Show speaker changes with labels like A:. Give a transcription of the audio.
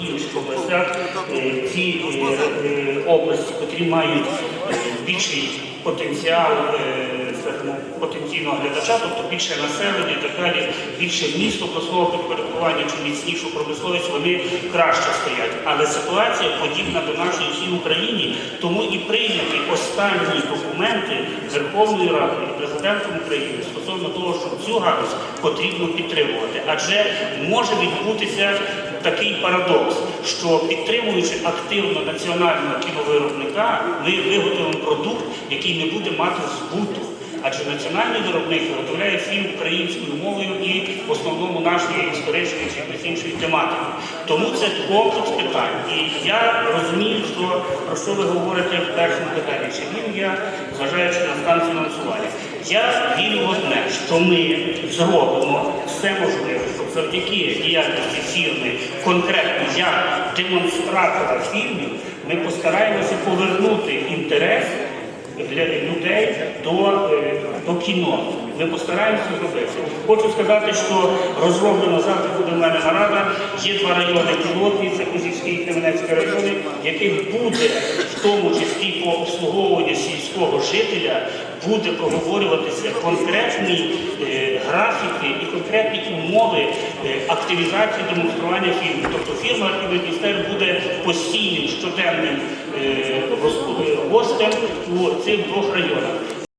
A: інших областях е, ті е, е, області, котрі мають е, більший потенціал е, потенційного глядача, тобто більше населення і так далі, більше міст обласного підпорядкування чи міцнішу промисловість, вони краще стоять. Але ситуація подібна до нашої всій Україні, тому і прийняті останні документи Верховної Ради і президентом України стосовно того, що цю галузь потрібно підтримувати. Адже може відбутися такий парадокс, що підтримуючи активно національного кіновиробника, ми виготовимо продукт, який не буде мати збуту. Адже національний виробник виготовляє фільм українською мовою і в основному нашої історичної чи іншої тематики. Тому це комплекс питань. І я розумію, що про що ви говорите в першому питанні. Чи він я, зважаючи на стан фінансування. Я вірю в одне, що ми зробимо все можливе, щоб завдяки діяльності фірми, конкретно як демонстратора фільмів, ми постараємося повернути інтерес для людей до, е, до кіно. Ми постараємося зробити. Хочу сказати, що розроблено завтра буде в мене нарада. Є два райони пілотні, це Кузівський і Кременецький райони, яких буде в тому числі по обслуговуванню сільського жителя буде проговорюватися конкретні е, графіки і конкретні умови е, активізації демонстрування фільму. Тобто фірма «Архівміністер» буде постійним щоденним е, гостем у цих двох районах.